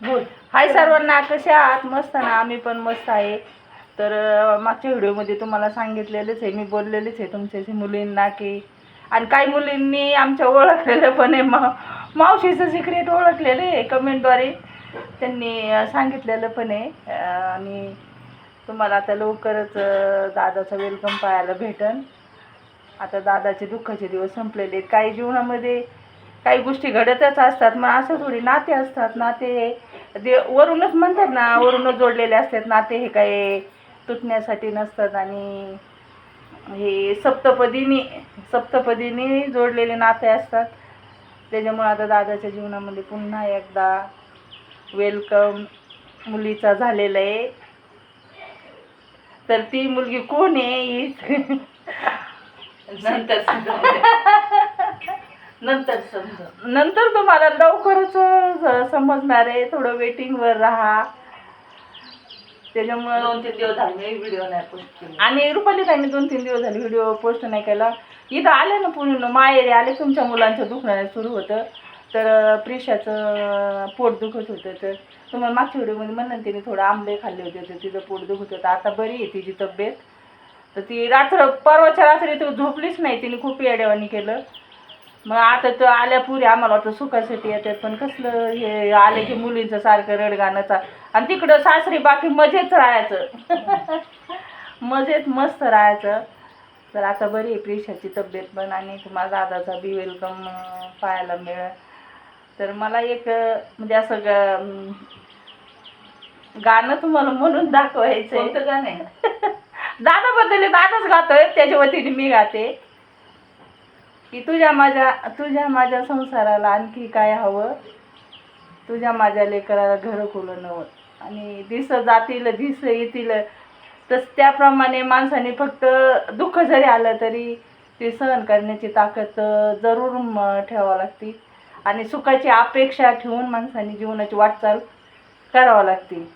बोल. हाय सर्वांना कसे आहात? मस्त ना आम्ही पण मस्त आहे. तर मागच्या व्हिडिओमध्ये तुम्हाला सांगितलेलंच आहे मी बोललेलेच आहे तुमच्या मुलींना की आणि काही मुलींनी आमच्या ओळखलेलं पण आहे मा मावशीचं सिक्रेट ओळखलेलं आहे कमेंटद्वारे त्यांनी सांगितलेलं पण आहे. आणि तुम्हाला आता लवकरच दादाचं वेलकम पाहायला भेटन. आता दादाचे दुःखाचे दिवस संपलेले आहेत. काही जीवनामध्ये काही गोष्टी घडतच असतात मग असं थोडी नाते असतात. नाते ते वरूनच म्हणतात ना वरूनच जोडलेले असतात नाते हे काही तुटण्यासाठी नसतात आणि हे सप्तपदीने सप्तपदीने जोडलेले नाते असतात. त्याच्यामुळे आता दादाच्या जीवनामध्ये पुन्हा एकदा वेलकम मुलीचा झालेला आहे. तर ती मुलगी कोण आहे? नंतर नंतर समजा नंतर तुम्हाला लवकरच समजणार आहे. थोडं वेटिंगवर राहा. त्याच्यामुळं दोन तीन दिवस झाले मी व्हिडिओ नाही पोस्ट केला. आणि रुपाली ताईने दोन तीन दिवस झाले व्हिडिओ पोस्ट नाही केला. इथं आले ना पुणे माहेरी आले तुमच्या मुलांचं दुखणं सुरू होतं. तर अ, प्रिशाचं पोट दुखत होतं. तर तुम्हाला मागच्या व्हिडिओमध्ये म्हणलं तिने थोडं आंबे खाल्ले होते तर तिचं पोट दुखत होतं. आता बरी आहे तिची तब्येत. तर ती रात्र परवाच्या रात्री तर झोपलीच नाही. तिने खूप येड्यावानी केलं. मग आता तर आल्या पुरी आम्हाला वाटतं सुखासाठी येतात पण कसलं हे आले की मुलींचं सारखं रडगाणं आणि तिकडं सासरी बाकी मजेत राहायचं. मजेत मस्त राहायचं. तर आता बरी आहे प्रिशाची तब्येत पण आणि तुम्हाला दादाचा बी वेलकम पाहायला मिळेल. तर मला एक म्हणजे असं गाणं तुम्हाला म्हणून दाखवायचं गाणं दादाबद्दल दादाच गातोय त्याच्या वतीने मी गाते. की तुझ्या माझ्या तुझ्या माझ्या संसाराला आणखी काय हवं? तुझ्या माझ्या लेकराला घर खुलं नव्हतं? आणि दिस जातील दिस येतील तस त्याप्रमाणे माणसाने फक्त दुःख जरी आलं तरी ते सहन करण्याची ताकद जरूर ठेवावं लागते. आणि सुखाची अपेक्षा ठेवून माणसाने जीवनाची वाटचाल करावं लागते.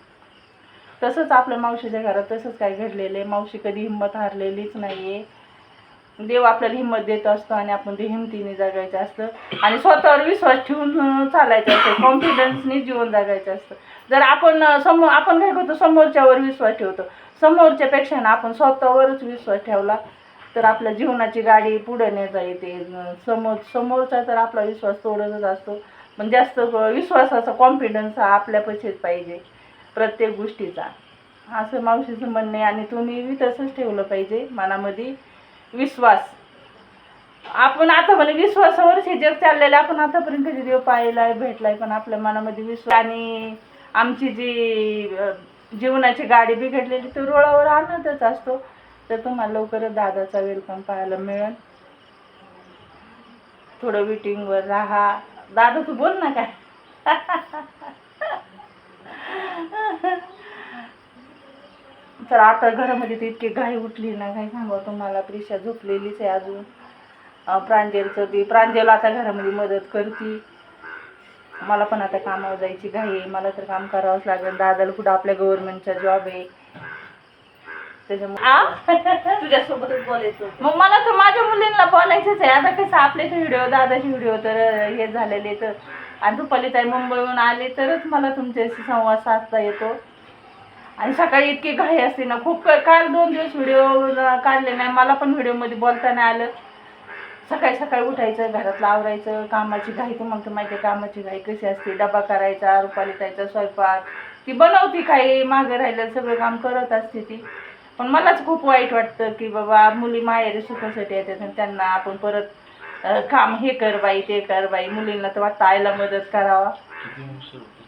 तसंच आपल्या मावशीच्या घरात तसंच काय घडलेलं आहे? मावशी कधी हिंमत हारलेलीच नाही आहे देव आपल्याला हिंमत देत असतो आणि आपण ते हिमतीने जगायचं असतं. आणि स्वतःवर विश्वास ठेवून चालायचं असतं. कॉन्फिडन्सने जीवन जगायचं असतं. जर आपण समोर आपण काय करतो? समोरच्यावर विश्वास ठेवतो. समोरच्यापेक्षा ना आपण स्वतःवरच विश्वास ठेवला तर आपल्या जीवनाची गाडी पुढे नेता येते. समोर समोरचा तर आपला विश्वास तोडतच असतो. पण जास्त विश्वासाचा कॉन्फिडन्स हा आपल्यापाशीच पाहिजे. प्रत्येक गोष्टीचा. असं मावशीचं म्हणणे आणि तुम्ही तसंच ठेवलं पाहिजे मनामध्ये. विश्वास. आपण आता म्हणजे विश्वासावरच हे जग चाललेलं आपण आतापर्यंत कधी देव पाहिलाय भेटलाय पण आपल्या मनामध्ये विश्वास आणि आमची जी जीवनाची गाडी बिघडलेली तो रुळावर आणतच असतो. तर तुम्हाला लवकरच दादाचा वेलकम पाहायला मिळेल. थोडं वेटिंगवर राहा. दादा तू बोल ना काय? तर आता घरामध्ये तर इतकी घाई उठली ना काय सांगावं तुम्हाला प्रिशा झोपलेलीच आहे अजून. प्रांजलचं ती प्रांजल आता घरामध्ये मदत करते. मला पण आता कामावर जायची घाई आहे मला तर काम करावंच लागेल. दादाला कुठं आपल्या गव्हर्नमेंटचा जॉब आहे. त्याच्यामुळे? तुझ्यासोबतच बोलायचं. मग मला तर माझ्या मुलींना बोलायचंच आहे. आता कसं आपले तर व्हिडिओ दादाचे व्हिडिओ तर हे झालेले तर आणि रुपाली ताई मुंबईहून आले तरच मला तुमच्याशी संवाद साधता येतो. आणि सकाळी इतकी घाई असते ना खूप काल दोन दिवस व्हिडिओ काढले नाही मला पण व्हिडिओमध्ये बोलता नाही आलं. सकाळी सकाळी उठायचं घरातलं आवरायचं कामाची घाई तुम्हाला तर माहिती आहे कामाची घाई कशी असते. डबा करायचा रुपाली ताईचा स्वयंपाक. ती बनवती काही मागं राहिलं सगळं काम करत असते ती. पण मलाच खूप वाईट वाटतं की बाबा मुली माहेरी सुखासाठी येतात आणि त्यांना आपण परत काम हे कर बाई ते कर बाई. मुलींना तर वाटतं आईला मदत करावा.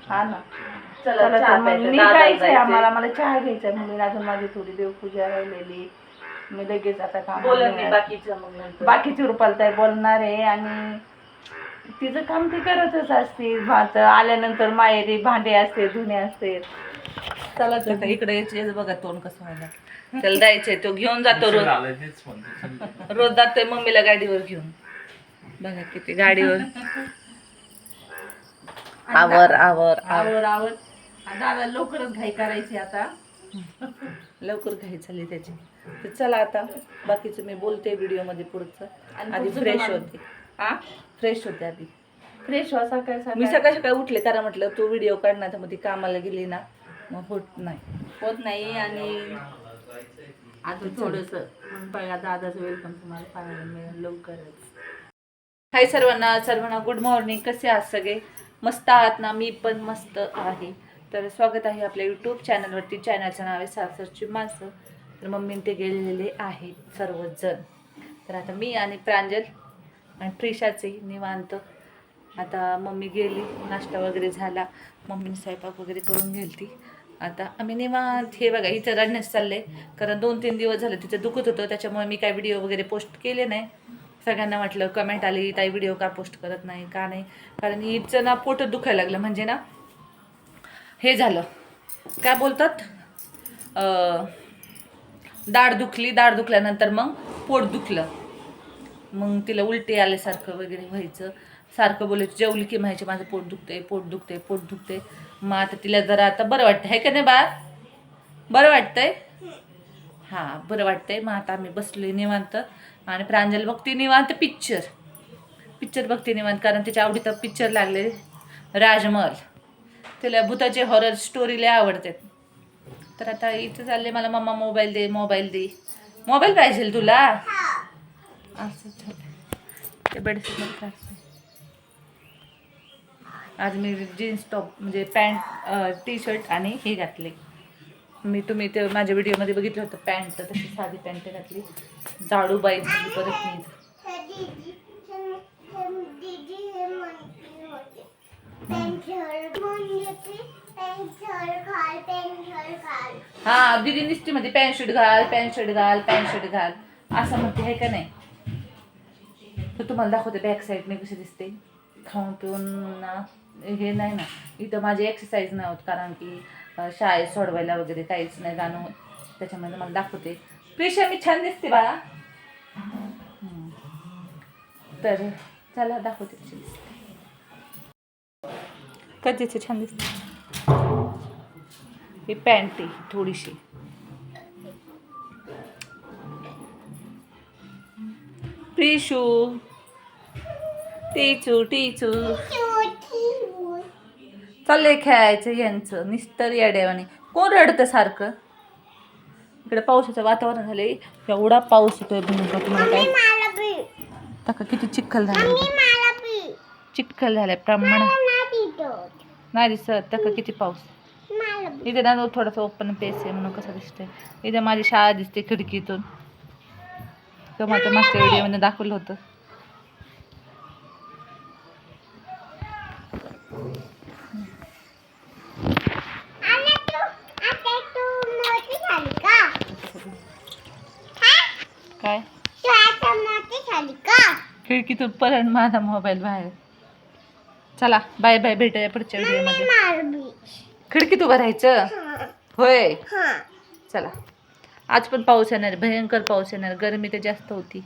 हा ना. चला चला चहा मग प्यायचं, मी दादाला जायचंय जायचंय. आम्हाला मला चहा घ्यायचा आहे मुलींना अजून माझी थोडी देवपूजा राहिलेली. मी लगेच आता काम बोलन मी बाकीचं मग नंतर. बाकीची रुपालताई बोलणार आहे आणि तिचं काम ती करतच असते. भात आल्यानंतर माहेरी भांडे असते धुणे असते. चला तर इकडे यायचे. बघा तोंड कसं व्हायला. त्याला जायचंय तो. घेऊन जातो रोज. रोज जातोय मम्मीला गाडीवर घेऊन. बघा किती गाडीवर. आवर आवर आवर. आवर दादा लवकरच घाई करायची आता. लवकर घाई झाली त्याची. तर चला आता बाकीचं मी बोलते व्हिडिओमध्ये पुढचं आधी फ्रेश होते. हा फ्रेश होते आधी. फ्रेश व्हा सकाळी मी सकाळी सकाळ उठले कारण म्हटलं तू व्हिडिओ काढण्याच्या मध्ये कामाला गेली ना मग होत नाही. होत नाही आणि आता थोडस बघा दादाचं वेलकम तुम्हाला पाहायला मिळेल लवकरच. हाय सर्वांना सर्वांना गुड मॉर्निंग कसे आहात सगळे? मस्त आहात ना? मी पण मस्त आहे. तर स्वागत आहे आपल्या यूट्यूब चॅनलवरती चॅनलचं नाव आहे सासरची माणसं तर मम्मीने ते गेलेले आहेत सर्वजण. तर आता मी आणि प्रांजल आणि प्रिशाचे निवांत. आता मम्मी गेली नाश्ता वगैरे झाला. मम्मीने स्वयंपाक वगैरे करून गेलती आता आम्ही निवांत. हे बघा इथं रडण्यास आहे कारण दोन तीन दिवस झाले तिचं दुखत होतं. त्याच्यामुळे मी काय व्हिडिओ वगैरे पोस्ट केले नाही. सगळ्यांना म्हटलं कमेंट आली ताई व्हिडिओ का पोस्ट करत नाही का नाही? कारण हिचं ना पोट दुखायला लागलं. म्हणजे ना हे झालं. काय बोलतात? दाढ दुखली दाढ दुखल्यानंतर मग पोट दुखलं. मग तिला उलटी आल्यासारखं वगैरे व्हायचं. सारखं बोलायचं जेवली की म्हणायचे माझं पोट दुखते पोट दुखते पोट दुखते मग आता तिला जरा आता बरं वाटतं आहे का नाही बा बरं वाटतंय? हां बरं वाटतंय. मग आता आम्ही बसलोय निवांत. आणि प्रांजल बघते निवांत पिक्चर पिक्चर बघते निवांत कारण तिच्या आवडीचा पिक्चर लागले राजमहल. तिला भूताचे हॉरर स्टोरी लय आवडते तर आता इथं चालले मला मम्मा मोबाईल दे मोबाईल दे. मोबाईल पाहिजे तुला? असं ते बेडशीट आज मी जीन्स टॉप म्हणजे पॅन्ट टी शर्ट आणि हे घातले मी तुम्ही ते माझ्या व्हिडिओमध्ये बघितलं होतं पॅन्ट तर तशी साधी पॅन्ट घातली. जाडूबाई बाई परत मी हा दिदी निसती मध्ये पॅन्ट शर्ट घाल पॅन्ट शर्ट घाल पॅन्ट शर्ट घाल. असं म्हणते आहे का नाही? तर तुम्हाला दाखवते बॅक साईडने कशी दिसते. खाऊन पिऊन ना हे नाही ना इथं माझी एक्सरसाइज नाही होत कारण की शाळेत सोडवायला वगैरे काहीच नाही जाणं त्याच्यामध्ये मला दाखवते. प्रिशा मी छान दिसते बाळा. तर चला दाखवते कशी दिसते. छान दिसते? ही पॅन्ट आहे थोडीशी. प्रिशू टीचू टीचू. चाललंय खेळायचं यांचं. निस्तर याड्यावाने कोण रडतं सारखं? इकडे पावसाचं वातावरण झालंय. एवढा पाऊस येतोय भयंकर तुम्हाला काय? तका किती चिखल झाला. चिखल झालाय प्रमाण नाही दिसत. तका किती पाऊस. इथे ना थोडासा ओपन पेस आहे म्हणून कसं दिसतंय. इथे माझी शाळा दिसते खिडकीतून. तर मागच्या व्हिडिओमध्ये दाखवलं होतं. काय? खिडकीतून परत माझा मोबाईल बाहेर. चला बाय बाय भेटूया पुढच्या व्हिडिओमध्ये. खिडकीत उभं राहायचं? होय. चला. आज पण पाऊस येणार भयंकर पाऊस येणार गरमी तर जास्त होती.